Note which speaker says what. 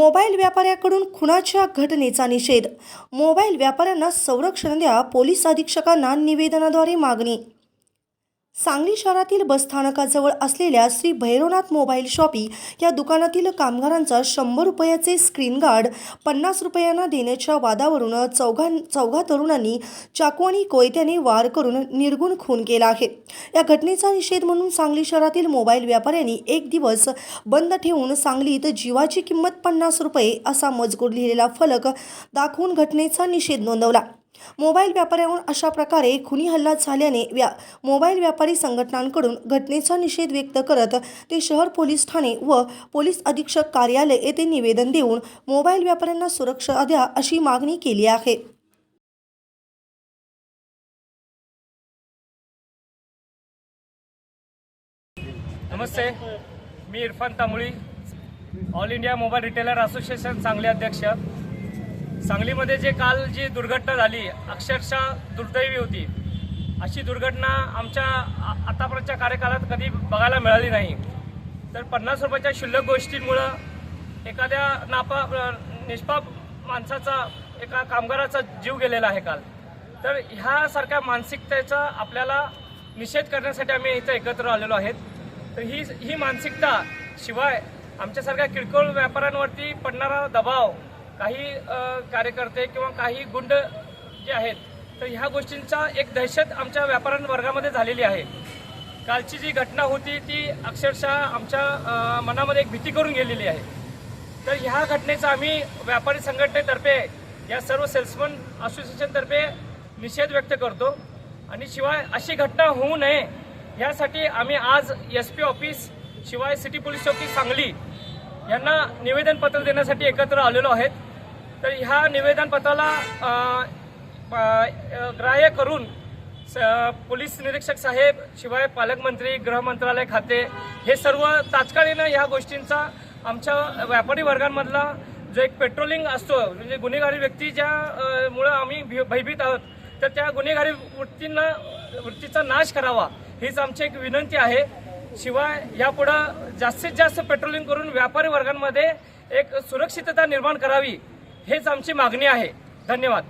Speaker 1: Mobile व्यापाऱ्याकडून खुनाच्या घटनेचा निषेध. Mobile व्यापाऱ्यांना संरक्षण द्या पोलीस अधीक्षकांना निवेदनाद्वारे मागणी सांगली शहरातील बसस्थानकाजवळ असलेल्या श्री भैरवनाथ मोबाईल शॉपी या दुकानातील कामगारांचा शंभर रुपयाचे स्क्रीन गार्ड पन्नास रुपयांना देण्याच्या वादावरून चौघा चौघा तरुणांनी चाकू आणि कोयत्याने वार करून निर्गुण खून केला आहे. या घटनेचा निषेध म्हणून सांगली शहरातील मोबाईल व्यापाऱ्यांनी एक दिवस बंद ठेवून सांगलीत जीवाची किंमत पन्नास रुपये असा मजकूर लिहिलेला फलक दाखवून घटनेचा निषेध नोंदवला. मोबाईल व्यापाऱ्यावर अशा प्रकारे खुनी हल्ला झाल्याने व्या मोबाईल व्यापारी संघटनांकडून घटनेचा निषेध व्यक्त करत ते शहर पोलीस ठाणे व पोलीस अधीक्षक कार्यालय येथे निवेदन देऊन मोबाईल व्यापाऱ्यांना सुरक्षा द्या अशी मागणी केली आहे.
Speaker 2: नमस्ते मी Irfan Tambali all India mobile retailer association Sangli अध्यक्ष. सांगलीमध्ये जे काल जी दुर्घटना झाली अक्षरशः दुर्दैवी होती. अशी दुर्घटना आमच्या आ- आतापर्यंतच्या कार्यकालात कधी बघायला मिळाली नाही. तर पन्नास रुपयाच्या क्षुल्लक गोष्टींमुळं एखाद्या नापा निष्पाप माणसाचा एका कामगाराचा जीव गेलेला आहे काल. तर ह्यासारख्या मानसिकतेचा आपल्याला निषेध करण्यासाठी आम्ही इथं एकत्र आलेलो आहेत. तर ही ही मानसिकता शिवाय आमच्यासारख्या किरकोळ व्यापाऱ्यांवरती पडणारा दबाव काही कार्यकर्ते किंवा काही गुंड जे आहेत तर ह्या गोष्टींचा एक दहशत आमच्या व्यापाऱ्यां वर्गामध्ये झालेली आहे. कालची जी घटना होती ती अक्षरशः आमच्या मनामध्ये एक भीती करून गेलेली आहे. तर ह्या घटनेचा आम्ही व्यापारी संघटनेतर्फे या सर्व सेल्समन असोसिएशनतर्फे निषेध व्यक्त करतो. आणि शिवाय अशी घटना होऊ नये यासाठी आम्ही आज एस पी ऑफिस शिवाय सिटी पोलीस चौकी सांगली यांना निवेदनपत्र देण्यासाठी एकत्र आलेलो आहेत. तर ह्या निवेदनपत्राला ग्राह्य करून स- पोलीस निरीक्षक साहेब शिवाय पालकमंत्री गृह मंत्रालय खाते हे सर्व तात्काळीनं ह्या गोष्टींचा आमच्या व्यापारी वर्गांमधला जो एक पेट्रोलिंग असतो म्हणजे गुन्हेगारी व्यक्ती ज्या मुळं आम्ही भयभीत आहोत तर त्या गुन्हेगारी वृत्तींना वृत्तीचा नाश करावा हीच आमची एक विनंती आहे. शिवाय यापुढं जास्तीत जास्त पेट्रोलिंग करून व्यापारी वर्गांमध्ये एक सुरक्षितता निर्माण करावी हेच आमची मागणी आहे. धन्यवाद.